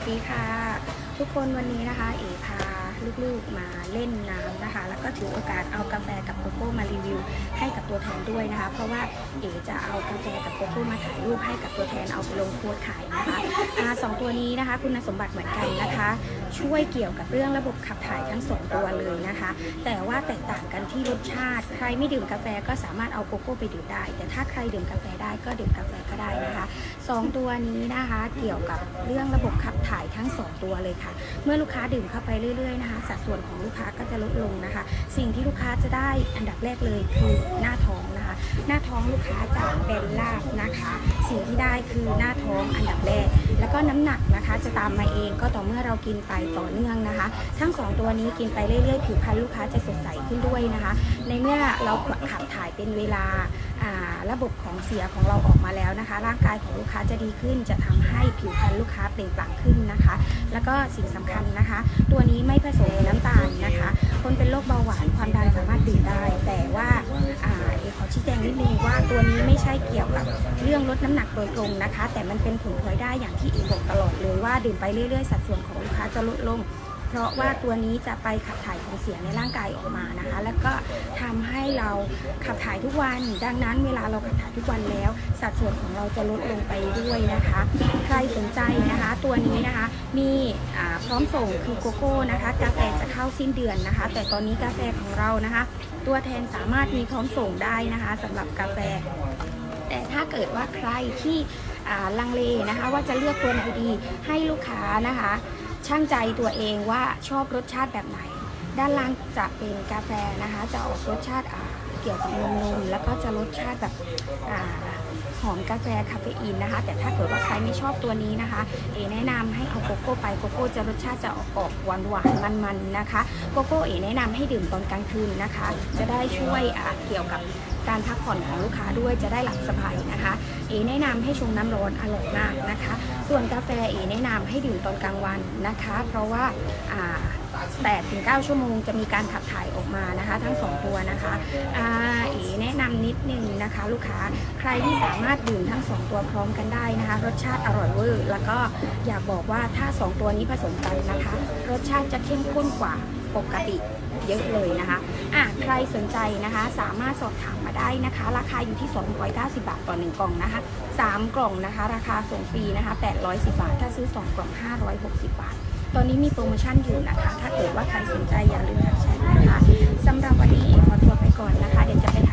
สดีค่ะ ทุกคนวันนี้นะคะ เอพาลูกๆมาเล่นน้ำนะคะ แล้วก็ถือโอกาสเอากาแฟกับโกโก้มารีวิว ให้กับตัวแทนด้วยนะคะ เพราะว่าเอจะเอากาแฟกับโกโก้มาถ่ายรูปให้กับตัวแทนเอาไปลงโพสขายนะคะสองตัวนี้นะคะ คุณสมบัติเหมือนกันนะคะ ช่วยเกี่ยวกับเรื่องระบบขับถ่ายทั้งสองตัวเลยนะคะ แต่ว่าแตกต่างกันที่รสชาติ ใครไม่ดื่มกาแฟก็สามารถเอาโกโก้ไปดื่มได้ แต่ถ้าใครดื่มกาแฟได้ก็ดื่มกาแฟก็ได้นะคะ สองตัวนี้นะคะ เกี่ยวกับเรื่องระบบขับถ่ายทั้งสองตัวเลยค่ะ เมื่อลูกค้าดื่มเข้าไปเรื่อยๆนะคะ สัดส่วนของลูกค้าก็จะลดลงนะคะ สิ่งที่ลูกค้าจะได้อันดับแรกเลยคือหน้าท้องนะคะ หน้าท้องลูกค้าจะเป็นลาบนะคะ สิ่งที่ได้คือหน้าท้องอันดับแรก น้ำหนักนะคะ จะตามมาเองก็ต่อเมื่อเรากินไปต่อเนื่องนะคะ ทั้งสองตัวนี้กินไปเรื่อยๆ ผิวพรรณลูกค้าจะสดใสขึ้นด้วยนะคะ ในเมื่อเราขับถ่ายเป็นเวลาระบบของเสียของเราออกมาแล้วนะคะ ร่างกายของลูกค้าจะดีขึ้น จะทำให้ผิวพรรณลูกค้าเปล่งปลั่งขึ้นนะคะ แล้วก็สิ่งสำคัญนะคะ ตัวนี้ไม่ผสมน้ำตาลนะคะ คนเป็นโรคเบาหวานความดันสามารถดื่มได้ แต่ว่าอ่าเอขอ ชี้แจงนิดนึงว่าตัวนี้ไม่ใช่เกี่ยวกับเรื่องลดน้ำหนักโดยตรงนะคะ แต่มันเป็นผลพลอยได้อย่างที่เอบอกตลอดเลยว่าดื่มไปเรื่อยๆ สัดส่วนของลูกค้าจะลดลง เพราะว่าตัวนี้จะไปขับถ่ายของเสียในร่างกายออกมานะคะ แล้วก็ทำให้เราขับถ่ายทุกวัน ดังนั้นเวลาเราขับถ่ายทุกวันแล้ว สัดส่วนของเราจะลดลงไปด้วยนะคะ ใครสนใจนะคะ ตัวนี้นะคะมีพร้อมส่งคือโกโก้นะคะ กาแฟจะเข้าสิ้นเดือนนะคะ แต่ตอนนี้กาแฟของเรานะคะ ตัวแทนสามารถมีพร้อมส่งได้นะคะสำหรับกาแฟ แต่ถ้าเกิดว่าใครที่ลังเลนะคะ ว่าจะเลือกตัวไหนดีให้ลูกค้านะคะ ช่างใจตัวเองว่าชอบรสชาติแบบไหน ด้านล่างจะเป็นกาแฟนะคะ จะออกรสชาติเกี่ยวกับนมนมแล้วก็จะรสชาติแบบหอมกาแฟคาเฟอีนนะคะ แต่ถ้าเกิดว่าใครไม่ชอบตัวนี้นะคะ เอแนะนำให้เอาโกโก้ไปโกโก้จะรสชาติจะออกออกหวานหวานมันมันๆนะคะโกโก้เอแนะนำให้ดื่มตอนกลางคืนนะคะ จะได้ช่วยเกี่ยวกับการพักผ่อนของลูกค้าด้วยจะได้หลับสบายนะคะ เอแนะนำให้ชงน้ำร้อนอร่อยมากนะคะ ส่วนกาแฟเอแนะนำให้ดื่มตอนกลางวันนะคะ เพราะว่าอ่า 8ถึง9ชั่วโมงจะมีการขับถ่ายออกมานะคะ ทั้ง 2 ตัวนะคะอ่าเอแนะนำนิดนึงนะคะ ลูกค้าใครที่สามารถดื่มทั้ง 2 ตัวพร้อมกันได้นะคะ รสชาติอร่อยเวอร์แล้วก็อยากบอกว่าถ้า 2 ตัวนี้ผสมกันนะคะ รสชาติจะเข้มข้นกว่าปกติเยอะเลยนะคะอะใครสนใจนะคะ สามารถสอบถามมาได้นะคะ ราคาอยู่ที่ 290 บาทต่อ 1 กล่องนะคะ 3 กล่องนะคะ ราคาส่งฟรีนะคะ 810 บาท ถ้าซื้อ 2 กล่อง 560 บาท ตอนนี้มีโปรโมชั่นอยู่นะคะ ถ้าเกิดว่าใครสนใจอย่าลืมทักแชทนะคะสำหรับวันนี้ขอตัวไปก่อนนะคะ เดี๋ยวจะไป